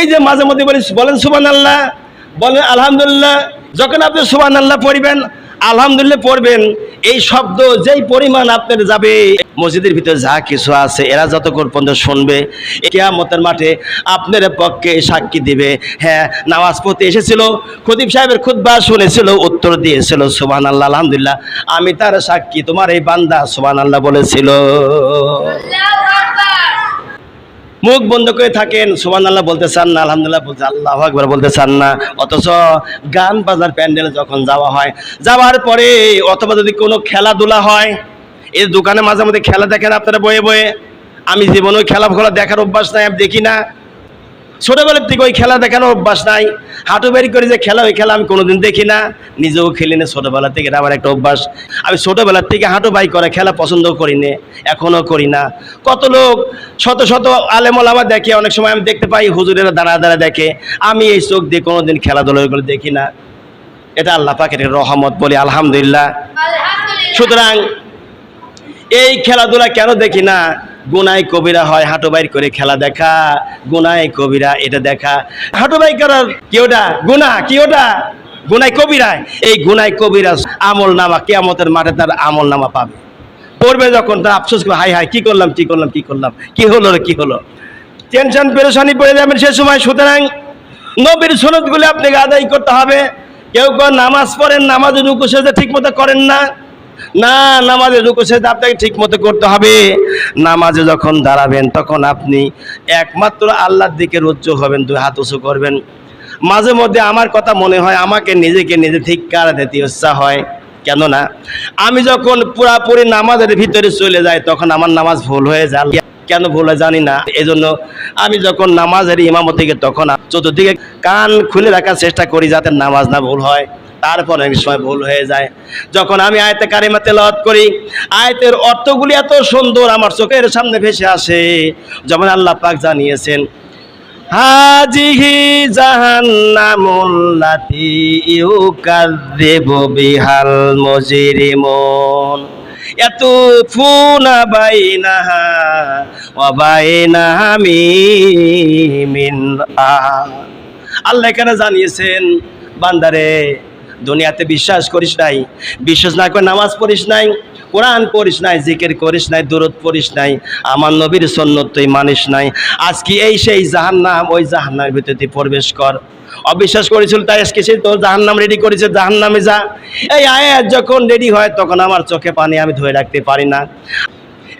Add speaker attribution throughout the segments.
Speaker 1: এই যে মাঝে মধ্যে বলি, বলেন সুবান আল্লাহ বলেন আলহামদুলিল্লাহ, যখন আপনি সুবান আল্লাহ পড়বেন, আলহামদুলিল্লাহ পড়বেন, এই শব্দ যেই পরিমাণ আপনার যাবে। মসজিদের ভিতরে যা কিছু আছে, এরা যতক্ষণ পর্যন্ত শুনবে, কেয়ামতের মাঠে আপনার পক্ষে সাক্ষী দিবে। হ্যাঁ নামাজ পড়তে এসেছিল, খতিব সাহেবের খুদ্া শুনেছিল, উত্তর দিয়েছিল সুবান আল্লাহ আলহামদুলিল্লাহ, আমি তার সাক্ষী, তোমার এই বান্দা সুবান আল্লাহ বলেছিল মুখ বন্ধ করে থাকেন সুমান আল্লাহ বলতে চান না, আলহামদুলিল্লাহ বলতে আল্লাহ একবার বলতে চান না। অথচ গান বাজার প্যান্ডেলে যখন যাওয়া হয়, যাওয়ার পরে অথবা যদি কোনো খেলাধুলা হয়, এই দোকানে মাঝে মধ্যে খেলা দেখেন আপনারা বয়ে বয়ে? আমি জীবনে খেলা দেখার অভ্যাস নাই, আমি দেখি না। ছোটবেলার থেকে ওই খেলা দেখানোর অভ্যাস নাই? হাঁটু বেরি করে যে খেলা, ওই খেলা আমি কোনোদিন দেখি না। নিজেও খেলি না ছোটবেলা থেকে আমার একটা অভ্যাস। আমি ছোটবেলার থেকে হাঁটু বাই করে খেলা পছন্দ করি না এখনও করি না। কত লোক শত শত আলেমল আমার দেখে, অনেক সময় আমি দেখতে পাই হুজুরেরা দাঁড়া দাঁড়া দেখে, আমি এই চোখ দিয়ে কোনোদিন খেলাধুলা করে দেখি না। এটা আল্লাহ পাকের রহমত বলি, আলহামদুলিল্লাহ। সুতরাং এই খেলাধুলা কেন দেখি না? গুনায় কবিরা হয় হাঁটু বাইর করে খেলা দেখা। গুনায় কবিরা, এটা দেখা। হাঁটু বাই করার কি ওটা? গুনা, কি ওটা? গুনায় কবিরায় এই গুনায় কবিরা আমল নামা, কেয়ামতের মাঠে তার আমল নামা পাবে। পড়বে যখন, তার আফসোস করে হাই হাই কি করলাম কি করলাম কি করলাম, কি হলো কি হলো? টেনশন, পেরেশানি পড়ে যাবেন সে সময়। সুতরাং নবীর সনদগুলি আপনাকে আদায় করতে হবে। কেউ কেউ নামাজ পড়েন, নামাজের রুকু সেজে ঠিক মতো করেন না। না নামাজের রুকু সেজে আপনাকে ঠিক মতো করতে হবে। নামাজে যখন দাঁড়াবেন, তখন আপনি একমাত্র আল্লাহর দিকে রুজ্জু হবেন, দুই হাত উঁচু করবেন। মাঝে মধ্যে আমার কথা মনে হয়, আমাকে নিজেকে নিজে ঠিক কারা দিতে ইচ্ছা হয়? কেননা, আমি যখন পুরাপুরি নামাজের ভিতরে চলে যাই, তখন আমার নামাজ ভুল হয়ে যায়। কেন ভুল হয় জানি না। এজন্য আমি যখন নামাজের ইমামত থেকে তখন চতুর্দিকে কান খুলে রাখার চেষ্টা করি যাতে নামাজ না ভুল হয়। তারপর অনেক সময় ভুল হয়ে যায়। যখন আমি আয়তে কারিমা তেলাওয়াত করি, আয়তের অর্থগুলি এত সুন্দর আমার চোখের সামনে ভেসে আসে, যেমন আল্লাহ পাক জানিয়েছেন, হাজিহি জাহান্নামুল্লাতি ইউকাযযিবু বিহাল মুজরিমুন। ইয়াতুফুনা বাইনাহা ওয়া বাইনাহা মিন আল্লাহ এখানে জানিয়েছেন, বান্দারে দুনিয়াতে বিশ্বাস করিস নাই, বিশ্বাস না করে নামাজ পড়িস নাই, কোরআন পড়িস নাই, জিকির করিস নাই দূরত পড়িস নাই, আমার নবীর সন্ন্যত তুই মানিস নাই আজকে এই সেই জাহান্নাম, ওই জাহান্নামের ভিতরে তুই প্রবেশ কর? অবিশ্বাস করেছিল, তাই আজকে সে তোর জাহান্নাম রেডি করেছে, জাহান্নামে যা। এই আয়াত যখন রেডি হয়, তখন আমার চোখে পানি আমি ধরে রাখতে পারি না।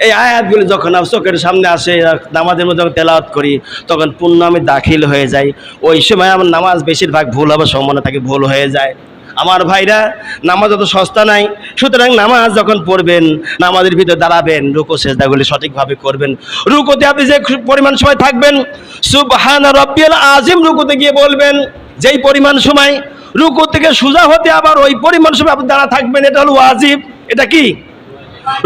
Speaker 1: এই আয়াতগুলো যখন চোখের সামনে আসে, নামাজের মধ্যে যখন তেলাওয়াত করি, তখন পূর্ণ আমি দাখিল হয়ে যাই। ওই সময় আমার নামাজ বেশিরভাগ ভুল হবে সম্ভাবনা থাকে, ভুল হয়ে যায়। আমার ভাইরা, নামাজ অত সস্তা নাই। সুতরাং নামাজ যখন পড়বেন, নামাজের ভিতরে দাঁড়াবেন, রুকো, সেজদাগুলি সঠিকভাবে করবেন। রুকোতে আপনি যে পরিমাণ সময় থাকবেন, সুবহান রব্বিয়াল আজিম রুকুতে গিয়ে বলবেন, যেই পরিমাণ সময় রুকু থেকে সোজা হতে আবার ওই পরিমাণ সময় আপনি দাঁড়া থাকবেন, এটা হলো ওয়াজিব। এটা কি?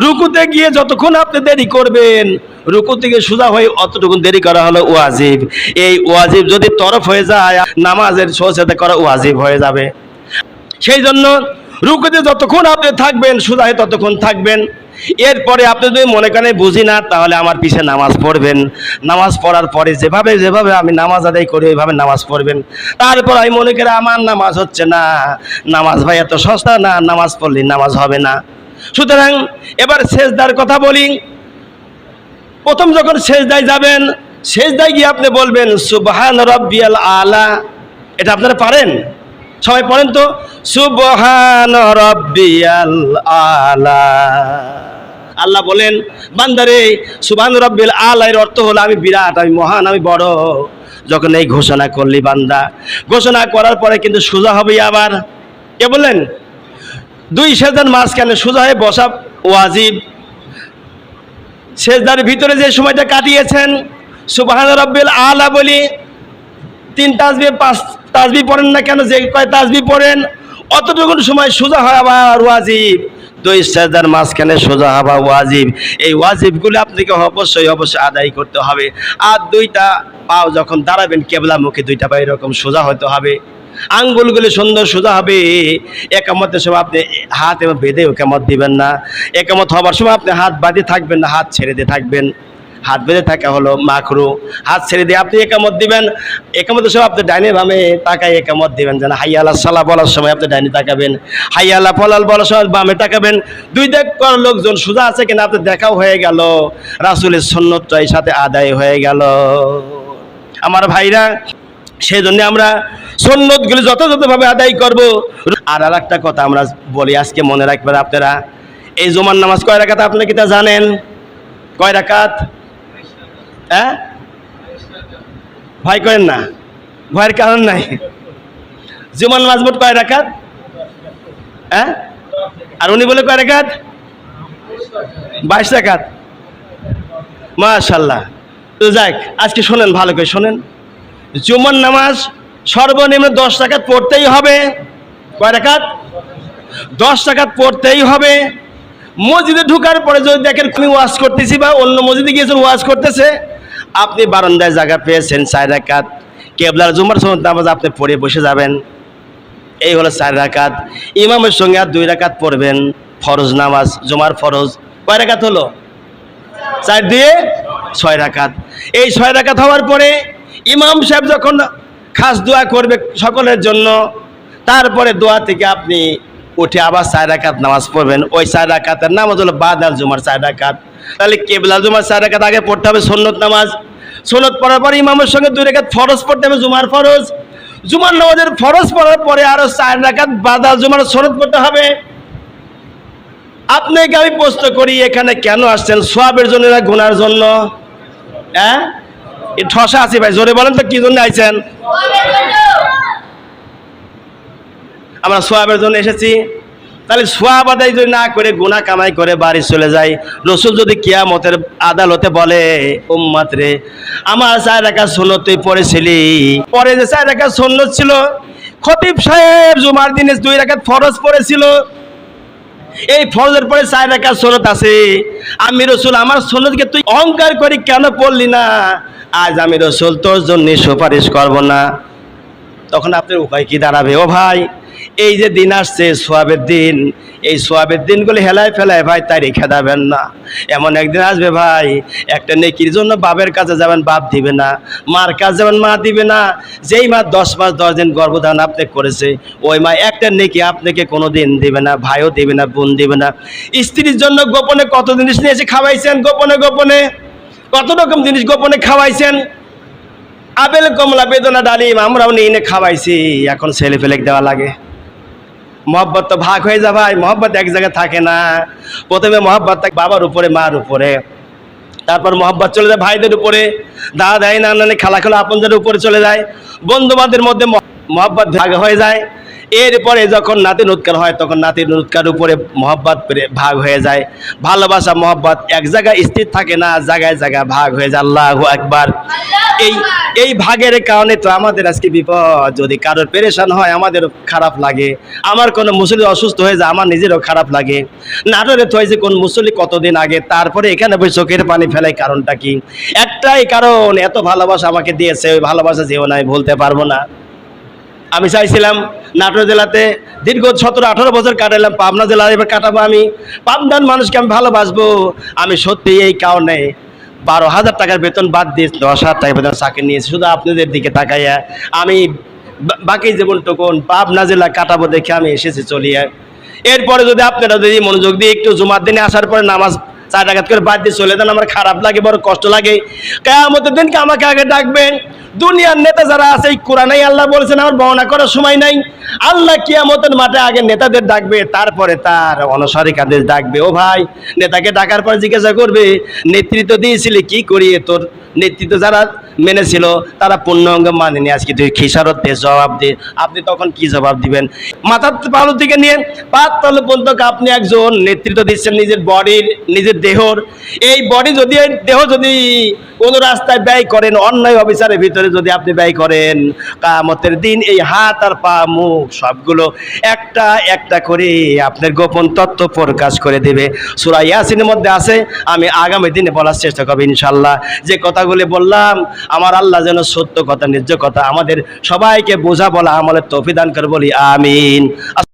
Speaker 1: রুকুতে গিয়ে যতক্ষণ আপনি দেরি করবেন, রুকু থেকে সোজা হয়ে অতটুকু দেরি করা হলো ওয়াজিব। এই ওয়াজিব যদি তরফ হয়ে যায়, নামাজের সহজতে করা ওয়াজিব হয়ে যাবে। সেই জন্য রুকুতে যতক্ষণ আপনি থাকবেন সোজা হয়ে ততক্ষণ থাকবেন। এরপরে আপনি যদি মনে করেন বুঝি না, তাহলে আমার পিছে নামাজ পড়বেন। নামাজ পড়ার পরে যেভাবে যেভাবে আমি নামাজ আদায় করি, ওইভাবে নামাজ পড়বেন। তারপর আমি মনে করি, আমার নামাজ হচ্ছে না। নামাজ ভাই এত সস্তা না, নামাজ পড়লে নামাজ হবে না। সুতরাং এবার শেষদার কথা বলি। প্রথম যখন শেষদায় যাবেন শেষদায় গিয়ে আপনি বলবেন, সুবহান রব্বিয়াল আলা। এটা আপনারা পারেন? সবাই পড়েন তো, সুবহান রব্বিয়াল আলা। আল্লাহ বলেন, বান্দারে, সুবহান রব্বিল এর অর্থ হলো আমি বিরাট, আমি মহান, আমি বড়। যখন এই ঘোষণা করলি বান্দা, ঘোষণা করার পরে কিন্তু সোজা হবে আবার। কে বললেন? দুই সেজার মাঝখানে সোজা হয়ে বসা ওয়াজিব। সেজদার ভিতরে যে সময়টা কাটিয়েছেন, সুবাহান রব্বিল আলা বলি, তিন তাসবি পাঁচ তাসবি পড়েন না কেন? যে কয় তাজবি পড়েন? অতটুকুন সময় সোজা হয় আবার ওয়াজিব। দুই সেজদার মাঝখানে সোজা হওয়া ওয়াজিব। এই ওয়াজিবগুলো আপনাকে অবশ্যই অবশ্যই আদায় করতে হবে। আর দুইটা পাও যখন দাঁড়াবেন কেবলা মুখে, দুইটা পা এরকম সোজা হতে হবে। আঙ্গুলগুলি সুন্দর সোজা হবে। একামতের সময় আপনি হাত এবং বেঁধে একামত দিবেন না। একামত হবার সময় আপনি হাত বাঁধে থাকবেন না, হাত ছেড়ে দিয়ে থাকবেন। হাত বেঁধে থাকা হলো মাখরু হাত ছেড়ে দিয়ে আপনি একামত দিবেন। একামত সব আপনি ডাইনে বামে তাকায় একামত দিবেন। যেন হাইয়া আল্লাহ সাল্লাহ বলার সময় আপনি ডাইনে তাকাবেন। হাইয়া আল্লাহ, ফলাল বলার সময় বামে তাকাবেন। দুই দেখ লোকজন সোজা আছে কিনা, আপনি দেখাও হয়ে গেল। রাসুলের সন্ন্যতটাই সাথে আদায় হয়ে গেল। আমার ভাইরা সেই জন্য আমরা সন্ন্যতগুলি যথাযথভাবে আদায় করব। আর আর একটা কথা আমরা বলি, আজকে মনে রাখবেন আপনারা, এই জুমার নামাজ কয় রাকাত আপনি কি তা জানেন? কয় রাকাত? হ্যাঁ? ভয় করেন না। ভয়ের কারণ নাই। জুমান নামাজ মোট কয় রাকাত? হ্যাঁ? আর উনি বলে কয় রাকাত? বাইশ রাকাত। মাশাল্লাহ তো যাক, আজকে শোনেন, ভালো করে শোনেন। জুমান নামাজ সর্বনিম্ন দশ টাকাত পড়তেই হবে। কয় টাকাত দশ টাকাত পড়তেই হবে। মসজিদে ঢুকার পরে যদি দেখেন তুমি ওয়াশ করতেছি বা অন্য মসজিদে গিয়েছেন ওয়াশ করতেছে আপনি বারান্দায় জায়গা পেয়েছেন চার রাকাত। কেবলার জুমার সময় নামাজ আপনি পড়ে বসে যাবেন। এই হলো চার রাকাত। ইমামের সঙ্গে আর দুই রাকাত পড়বেন। ফরজ নামাজ, জুমার ফরজ। কয় রাকাত হলো? চার দিয়ে ছয় রাকাত। এই ছয় রাকাত হওয়ার পরে ইমাম সাহেব যখন খাস দোয়া করবে সকলের জন্য, তারপরে দোয়া থেকে আপনি উঠে আবার চার রাকাত নামাজ পড়বেন। ওই চার রাকাতের নামাজ হলো আল জুমার চার রাকাত। তাহলে কেবলা জুমার চার রাকাত আগে পড়তে হবে সন্নত নামাজ। সন্নত পড়ার পরে ইমামের সঙ্গে দুই রাকাত ফরজ পড়তে হবে জুমার ফরজ। জুমার নামাজের ফরজ পড়ার পরে আরও চার রাকাত বাদ জুমার সনদ পড়তে হবে। আপনাকে আমি প্রশ্ন করি, এখানে কেন আসছেন? সোয়াবের জন্য না গুনার জন্য? হ্যাঁ? ঠসা আছি ভাই, জোরে বলেন তো, কি জন্য আইছেন? আমরা সোয়াবের জন্য এসেছি। তাহলে সোয়াব আদায় যদি না করে গুণা কামাই করে বাড়ি চলে যায়, রসুল যদি কিয়ামতের আদালতে বলে উম্মাত আমার চার রাখা সন্ন্যত তুই পড়েছিলি। পরে যে চার রাখা সন্ন্যত ছিল, খতিব সাহেব জুমার দিনে দুই রাখাত ফরজ পড়েছিল। এই ফরজের পরে চার রাখা সনদ আছে। আমি রসুল, আমার সনদকে তুই অহংকার করি কেন পড়লি না? আজ আমি রসুল তোর জন্য সুপারিশ করব না। তখন আপনার উপায় কি দাঁড়াবে? ও ভাই এই যে দিন আসছে, সোয়াবের দিন, এই সোয়াবের দিনগুলো হেলায় ফেলায়, ভাই, তাই রেখে দেবেন না। এমন একদিন আসবে, ভাই, একটা নেকির জন্য বাপের কাছে যাবেন, বাপ দিবে না, মার কাছে যাবেন, মা দিবে না। যেই মা দশ মাস, দশ দিন গর্ভধারণ আপনি করেছে, ওই মা একটা নেকি আপনাকে কোনো দিন দিবে না, ভাইও দিবে না, বোন দিবে না। স্ত্রীর জন্য গোপনে কত জিনিস নিয়ে এসে খাওয়াইছেন, গোপনে গোপনে? কত রকম জিনিস গোপনে খাওয়াইছেন? আপেল, কমলা, বেদনা, ডালিম, আমরাও নিয়ে খাওয়াইছি, এখন ছেলে ফেলে দেওয়া লাগে। মহব্বত তো ভাগ হয়ে যায় ভাই, মহব্বত এক জায়গায় থাকে না। প্রথমে মহব্বত থাকে বাবার উপরে, মার উপরে। তারপর মহব্বত চলে যায় ভাইদের উপরে দাদা দাই না নানি খালা খালা আপনদের উপরে চলে যায়। বন্ধু বান্ধবের মধ্যে মহব্বত ভাগ হয়ে যায়। এরপরে যখন নাতি নুৎকার হয় তখন নাতি উৎকার উপরে মহব্বত ভাগ হয়ে যায়। ভালোবাসা মহব্বত এক জায়গায় স্থির থাকে না জায়গায় জায়গায় ভাগ হয়ে যায়। আল্লাহ একবার এই এই ভাগের কারণে তো আমাদের আজকে বিপদ। যদি কারোর পেরেশান হয় আমাদেরও খারাপ লাগে। আমার কোনো মুসলি অসুস্থ হয়ে যায় আমার নিজেরও খারাপ লাগে। নাটোরে তো হয়েছে কোন মুসলি কতদিন আগে তারপরে এখানে বই চোখের পানি ফেলাই কারণটা কি? একটাই কারণ এত ভালোবাসা আমাকে দিয়েছে ওই ভালোবাসা যেও নাই বলতে পারব না। আমি চাইছিলাম নাটোর জেলাতে দীর্ঘ সতেরো, আঠারো বছর কাটালাম পাবনা জেলা এবার কাটাবো আমি। পাবনার মানুষকে আমি ভালোবাসবো। আমি সত্যি এই কারণে বারো হাজার টাকার বেতন বাদ দিয়ে দশ হাজার টাকা বেতন চাকরি নিয়েছি। শুধু আপনাদের দিকে তাকাইয়া আমি বাকি জীবনটুকুন পাবনা জেলা কাটাবো দেখে আমি এসেছি চলিয়া। এরপরে যদি আপনারা যদি মনোযোগ দিয়ে একটু জুমার দিনে আসার পরে নামাজ চার টাকাত করে বাদ দিয়ে চলে যান আমার খারাপ লাগে, বড় কষ্ট লাগে। কেয়ামতের দিনকে আমাকে আগে ডাকবেন? দুনিয়ার নেতা যারা আছে, এই কোরআনাই আল্লাহ বলেছেন, আমার বর্ণনা করার সময় নাই। আল্লাহ কিয়ামতের মাঠে আগে নেতাদের ডাকবে, তারপরে তার অনসারিকাদের ডাকবে। ও ভাই, নেতাকে ডাকার পর জিজ্ঞাসা করবে, নেতৃত্ব দিয়েছিলি, কি করিয়ে তোর? নেতৃত্ব যারা মেনেছিল, তারা পূর্ণ অঙ্গ মানেনি। আজকে তুই খিসারত দে, জবাব দে। আপনি তখন কি জবাব দিবেন? মাথার পালু থেকে নিয়ে পাত তল পর্যন্ত আপনি একজন নেতৃত্ব দিচ্ছেন, নিজের বডির নিজের দেহর, এই বডি যদি দেহ যদি কোনো রাস্তায় ব্যয় করেন, অন্যায় অফিসারের ভিতরে যদি আপনি ব্যয় করেন কামতের দিন এই হাত আর পা, মুখ সবগুলো একটা একটা করে আপনার গোপন তত্ত্ব প্রকাশ করে দেবে। সুরা ইয়াসিনের মধ্যে আছে, আমি আগামী দিনে বলার চেষ্টা করব ইনশাল্লাহ যে কথাগুলি বললাম, আমার আল্লাহ যেন সত্য কথা নির্য কথা আমাদের সবাইকে বোঝা বলা, আমলের তফিদান করে বলি, আমিন।